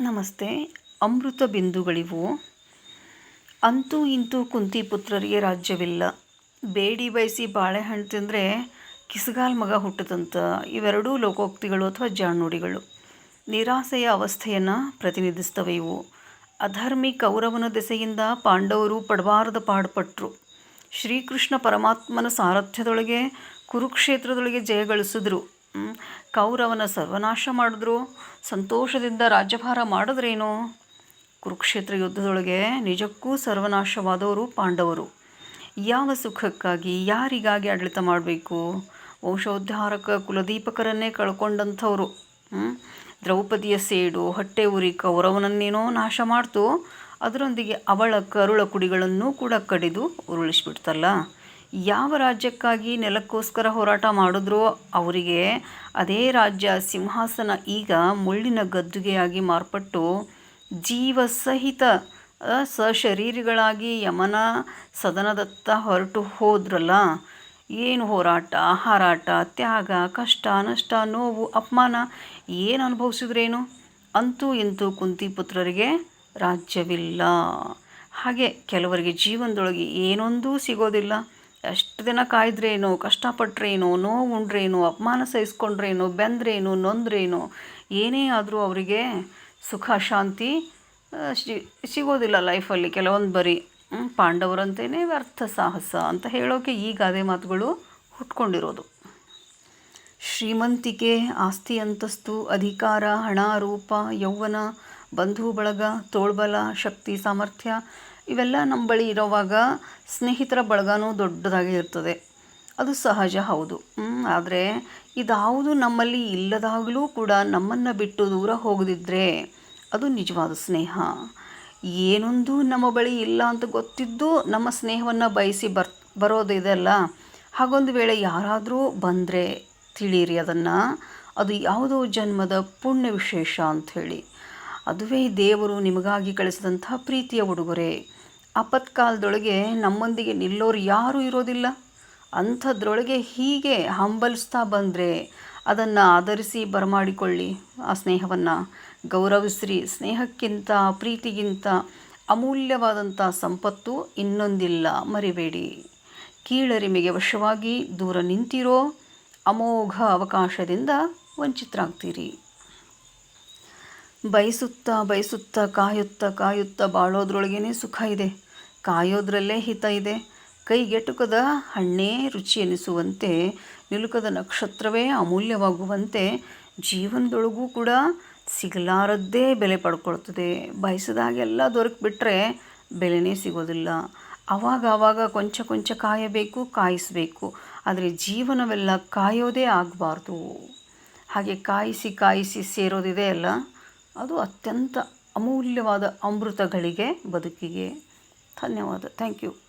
ನಮಸ್ತೆ. ಅಮೃತ ಬಿಂದುಗಳಿವು. ಅಂತೂ ಇಂತೂ ಕುಂತಿ ಪುತ್ರರಿಗೆ ರಾಜ್ಯವಿಲ್ಲ. ಬೇಡಿ ಬಯಸಿ ಬಾಳೆಹಣ್ಣು ತಿಂದರೆ ಕಿಸಗಾಲ್ ಮಗ ಹುಟ್ಟದಂತ ಇವೆರಡೂ ಲೋಕೋಕ್ತಿಗಳು ಅಥವಾ ಜಾಣ್ನುಡಿಗಳು ನಿರಾಸೆಯ ಅವಸ್ಥೆಯನ್ನು ಪ್ರತಿನಿಧಿಸ್ತವೆ ಇವು ಅಧರ್ಮಿ ಕೌರವನ ದೆಸೆಯಿಂದ ಪಾಂಡವರು ಪಡಬಾರದ ಪಾಡುಪಟ್ಟರು ಶ್ರೀಕೃಷ್ಣ ಪರಮಾತ್ಮನ ಸಾರಥ್ಯದೊಳಗೆ, ಕುರುಕ್ಷೇತ್ರದೊಳಗೆ ಜಯಗಳಿಸಿದ್ರು. ಕೌರವನ ಸರ್ವನಾಶ ಮಾಡಿದ್ರು. ಸಂತೋಷದಿಂದ ರಾಜ್ಯಭಾರ ಮಾಡಿದ್ರೇನು? ಕುರುಕ್ಷೇತ್ರ ಯುದ್ಧದೊಳಗೆ ನಿಜಕ್ಕೂ ಸರ್ವನಾಶವಾದವರು ಪಾಂಡವರು. ಯಾವ ಸುಖಕ್ಕಾಗಿ, ಯಾರಿಗಾಗಿ ಆಡಳಿತ ಮಾಡಬೇಕು? ವಂಶೋದ್ಧಾರಕ ಕುಲದೀಪಕರನ್ನೇ ಕಳ್ಕೊಂಡಂಥವ್ರು. ದ್ರೌಪದಿಯ ಸೇಡು, ಹೊಟ್ಟೆ ಉರಿ ಕೌರವನನ್ನೇನೋ ನಾಶ ಮಾಡ್ತು. ಅದರೊಂದಿಗೆ ಅವಳ ಕರುಳ ಕುಡಿಗಳನ್ನೂ ಕೂಡ ಕಡಿದು ಉರುಳಿಸ್ಬಿಡ್ತಲ್ಲ. ಯಾವ ರಾಜ್ಯಕ್ಕಾಗಿ ನೆಲಕ್ಕೋಸ್ಕರ ಹೋರಾಟ ಮಾಡಿದ್ರೋ ಅವರಿಗೆ ಅದೇ ರಾಜ್ಯ ಸಿಂಹಾಸನ ಈಗ ಮುಳ್ಳಿನ ಗದ್ದುಗೆಯಾಗಿ ಮಾರ್ಪಟ್ಟು ಜೀವಸಹಿತ ಅ, ಸಶರೀರಿಗಳಾಗಿ ಯಮನ ಸದನದತ್ತ ಹೊರಟು ಹೋದ್ರಲ್ಲ? ಏನು ಹೋರಾಟ ಹಾರಾಟ ತ್ಯಾಗ ಕಷ್ಟ ನಷ್ಟ ನೋವು ಅಪಮಾನ ಏನು ಅನುಭವಿಸಿದ್ರೇನು? ಅಂತೂ ಇಂತೂ ಕುಂತಿಪುತ್ರರಿಗೆ ರಾಜ್ಯವಿಲ್ಲ. ಹಾಗೆ ಕೆಲವರಿಗೆ ಜೀವನದೊಳಗೆ ಏನೊಂದೂ ಸಿಗೋದಿಲ್ಲ. ಎಷ್ಟು ದಿನ ಕಾಯ್ದ್ರೇನು, ಕಷ್ಟಪಟ್ರೇನು ನೋವು ಉಂಡ್ರೇನು ಅಪಮಾನ ಸಹಿಸ್ಕೊಂಡ್ರೇನು, ಬೆಂದ್ರೇನು, ನೊಂದ್ರೇನು, ಏನೇ ಆದರೂ ಅವರಿಗೆ ಸುಖ, ಶಾಂತಿ ಸಿಗೋದಿಲ್ಲ ಲೈಫಲ್ಲಿ ಕೆಲವೊಂದು ಬರೀ. ಪಾಂಡವರಂತೇ ಪಾಂಡವರಂತೇನೆ ವ್ಯರ್ಥ ಸಾಹಸ ಅಂತ ಹೇಳೋಕೆ ಈ ಗಾದೆ ಮಾತುಗಳು ಹುಟ್ಕೊಂಡಿರೋದು. ಶ್ರೀಮಂತಿಕೆ, ಆಸ್ತಿ ಅಂತಸ್ತು, ಅಧಿಕಾರ, ಹಣ, ರೂಪ, ಯೌವನ, ಬಂಧು ಬಳಗ, ತೋಳ್ಬಲ, ಶಕ್ತಿ, ಸಾಮರ್ಥ್ಯ ಇವೆಲ್ಲ ನಮ್ಮ ಬಳಿ ಇರೋವಾಗ ಸ್ನೇಹಿತರ ಬಳಗನೂ ದೊಡ್ಡದಾಗಿ ಇರ್ತದೆ. ಅದು ಸಹಜ ಹೌದು. ಆದರೆ ಇದಾವುದು ನಮ್ಮಲ್ಲಿ ಇಲ್ಲದಾಗಲೂ ಕೂಡ ನಮ್ಮನ್ನು ಬಿಟ್ಟು ದೂರ ಹೋಗದಿದ್ದರೆ ಅದು ನಿಜವಾದ ಸ್ನೇಹ. ಏನೊಂದು ನಮ್ಮ ಬಳಿ ಇಲ್ಲ ಅಂತ ಗೊತ್ತಿದ್ದು ನಮ್ಮ ಸ್ನೇಹವನ್ನು ಬಯಸಿ ಬರ್ ಬರೋದಿದೆಯಲ್ಲ ಹಾಗೊಂದು ವೇಳೆ ಯಾರಾದರೂ ಬಂದರೆ ತಿಳಿಯಿರಿ ಅದನ್ನು. ಅದು ಯಾವುದೋ ಜನ್ಮದ ಪುಣ್ಯ ವಿಶೇಷ ಅಂಥೇಳಿ. ಅದುವೇ ದೇವರು ನಿಮಗಾಗಿ ಕಳಿಸಿದಂಥ ಪ್ರೀತಿಯ ಉಡುಗೊರೆ. ಆಪತ್ಕಾಲದೊಳಗೆ ನಮ್ಮೊಂದಿಗೆ ನಿಲ್ಲೋರು ಯಾರೂ ಇರೋದಿಲ್ಲ. ಅಂಥದ್ರೊಳಗೆ ಹೀಗೆ ಹಂಬಲಿಸ್ತಾ ಬಂದರೆ ಅದನ್ನು ಆಧರಿಸಿ ಬರಮಾಡಿಕೊಳ್ಳಿ ಆ ಸ್ನೇಹವನ್ನು. ಗೌರವಿಸ್ರಿ ಸ್ನೇಹಕ್ಕಿಂತ ಪ್ರೀತಿಗಿಂತ ಅಮೂಲ್ಯವಾದಂಥ ಸಂಪತ್ತು ಇನ್ನೊಂದಿಲ್ಲ. ಮರಿಬೇಡಿ. ಕೀಳರಿಮೆಗೆ ವಶವಾಗಿ ದೂರ ನಿಂತಿರೋ ಅಮೋಘ ಅವಕಾಶದಿಂದ ವಂಚಿತರಾಗ್ತೀರಿ. ಬಯಸುತ್ತಾ ಬಯಸುತ್ತಾ ಕಾಯುತ್ತಾ ಕಾಯುತ್ತಾ ಬಾಳೋದ್ರೊಳಗೇನೆ ಸುಖ ಇದೆ. ಕಾಯೋದ್ರಲ್ಲೇ ಹಿತ ಇದೆ. ಕೈಗೆಟುಕದ ಹಣ್ಣೇ ರುಚಿ ಎನಿಸುವಂತೆ, ನಿಲುಕದ ನಕ್ಷತ್ರವೇ ಅಮೂಲ್ಯವಾಗುವಂತೆ ಜೀವನದೊಳಗೂ ಕೂಡ ಸಿಗಲಾರದ್ದೇ ಬೆಲೆ ಪಡ್ಕೊಳ್ತದೆ. ಬಯಸಿದಾಗೆಲ್ಲ ದೊರಕಿಬಿಟ್ರೆ ಬೆಲೆನೇ ಸಿಗೋದಿಲ್ಲ. ಆವಾಗ ಆವಾಗ ಕೊಂಚ ಕೊಂಚ ಕಾಯಬೇಕು, ಕಾಯಿಸಬೇಕು. ಆದರೆ ಜೀವನವೆಲ್ಲ ಕಾಯೋದೇ ಆಗಬಾರ್ದು. ಹಾಗೆ ಕಾಯಿಸಿ ಕಾಯಿಸಿ ಸೇರೋದಿದೆ ಅಲ್ಲ? ಅದು ಅತ್ಯಂತ ಅಮೂಲ್ಯವಾದ ಅಮೃತಗಳಿಗೆ ಬದುಕಿಗೆ ಧನ್ಯವಾದ. Thank you.